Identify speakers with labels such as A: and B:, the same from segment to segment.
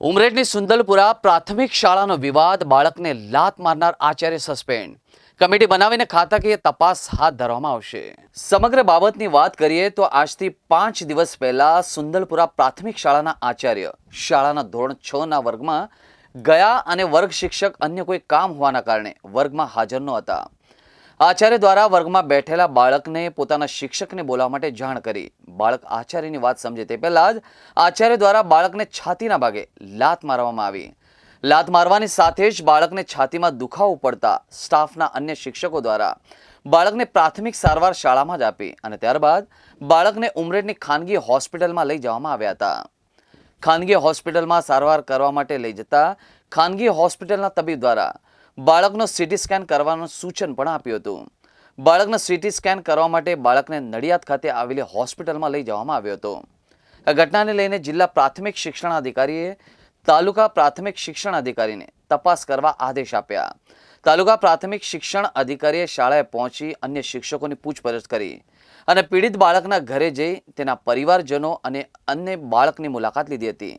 A: ઉમરેઠની સુંદલપુરા પ્રાથમિક શાળાનો વિવાદ બાળકને લાત મારનાર આચાર્ય સસ્પેન્ડ. કમિટી બનાવીને ખાતાકીય તપાસ હાથ ધરવામાં આવશે. સમગ્ર બાબતની વાત કરીએ તો આજથી પાંચ દિવસ પહેલા સુંદલપુરા પ્રાથમિક શાળાના આચાર્ય શાળાના ધોરણ છ ના વર્ગમાં ગયા અને વર્ગ શિક્ષક અન્ય કોઈ કામ હોવાના કારણે વર્ગમાં હાજર ન હતા. આચાર્ય દ્વારા વર્ગમાં બેઠેલા બાળકને પોતાના શિક્ષકને બોલાવવા માટે જાણ કરી. બાળક આચાર્યની વાત સમજે તે પહેલાં જ આચાર્ય દ્વારા બાળકને છાતીના ભાગે લાત મારવામાં આવી. લાત મારવાની સાથે જ બાળકને છાતીમાં દુખાવો પડતા સ્ટાફના અન્ય શિક્ષકો દ્વારા બાળકને પ્રાથમિક સારવાર શાળામાં જ આપી અને ત્યારબાદ બાળકને ઉમરેઠની ખાનગી હોસ્પિટલમાં લઈ જવામાં આવ્યા હતા. ખાનગી હોસ્પિટલમાં સારવાર કરવા માટે લઈ જતા ખાનગી હોસ્પિટલના તબીબ દ્વારા બાળકનો સીટી સ્કેન કરવાનું સૂચન પણ આપ્યું હતું. બાળકનો સીટી સ્કેન કરવા માટે બાળકને નડિયાદ ખાતે આવેલી હોસ્પિટલમાં લઈ જવામાં આવ્યો હતો. આ ઘટનાને લઈને જિલ્લા પ્રાથમિક શિક્ષણ અધિકારીએ તાલુકા પ્રાથમિક શિક્ષણ અધિકારીને તપાસ કરવા આદેશ આપ્યા. તાલુકા પ્રાથમિક શિક્ષણ અધિકારીએ શાળાએ પહોંચી અન્ય શિક્ષકોની પૂછપરછ કરી અને પીડિત બાળકના ઘરે જઈ તેના પરિવારજનો અને અન્ય બાળકની મુલાકાત લીધી હતી.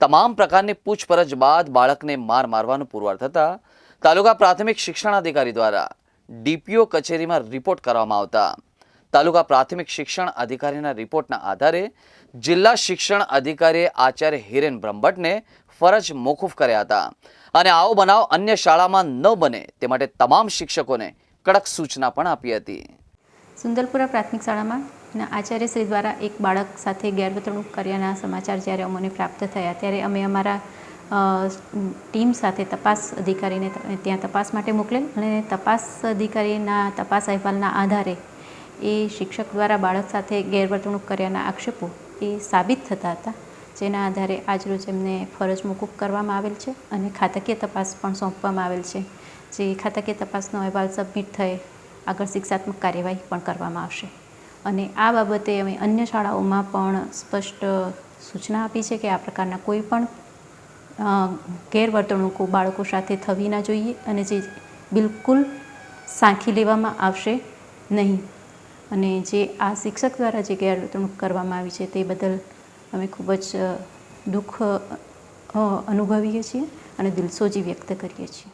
A: તમામ પ્રકારની પૂછપરછ બાદ બાળકને માર મારવાનું પુરવાર થતાં તાલુકા પ્રાથમિક શિક્ષણ અધિકારી દ્વારા ડીપીઓ કચેરીમાં રિપોર્ટ કરવામાં આવતા. તાલુકા પ્રાથમિક શિક્ષણ અધિકારીના રિપોર્ટના આધારે જિલ્લા શિક્ષણ અધિકારીએ આચાર્ય હિરેન બ્રહ્મભટ્ટને ફરજ મોકૂફ કર્યા હતા. અને આવો બનાવ અન્ય શાળામાં ન બને તે માટે તમામ શિક્ષકોને કડક સૂચના પણ આપી હતી.
B: સુંદરપુરા પ્રાથમિક શાળામાં આચાર્ય શ્રી દ્વારા એક બાળક સાથે ગેરવર્તણૂક કર્યાના સમાચાર જ્યારે અમને પ્રાપ્ત થયા, ત્યારે અમે અમારા ટીમ સાથે તપાસ અધિકારીને ત્યાં તપાસ માટે મોકલેલ અને તપાસ અધિકારીના તપાસ અહેવાલના આધારે એ શિક્ષક દ્વારા બાળક સાથે ગેરવર્તણૂક કર્યાના આક્ષેપો એ સાબિત થતા હતા, જેના આધારે આજરોજ એમને ફરજ મોકૂફ કરવામાં આવેલ છે અને ખાતકીય તપાસ પણ સોંપવામાં આવેલ છે, જે ખાતકીય તપાસનો અહેવાલ સબમિટ થયે આગળ શિક્ષાત્મક કાર્યવાહી પણ કરવામાં આવશે. અને આ બાબતે અમે અન્ય શાળાઓમાં પણ સ્પષ્ટ સૂચના આપી છે કે આ પ્રકારના કોઈ પણ ગેરવર્તણૂકો બાળકો સાથે થવી ના જોઈએ અને જે બિલકુલ સાંખી લેવામાં આવશે નહીં. અને જે આ શિક્ષક દ્વારા જે ગેરવર્તણૂક કરવામાં આવી છે તે બદલ અમે ખૂબ જ દુઃખ અનુભવીએ છીએ અને દિલસોજી વ્યક્ત કરીએ છીએ.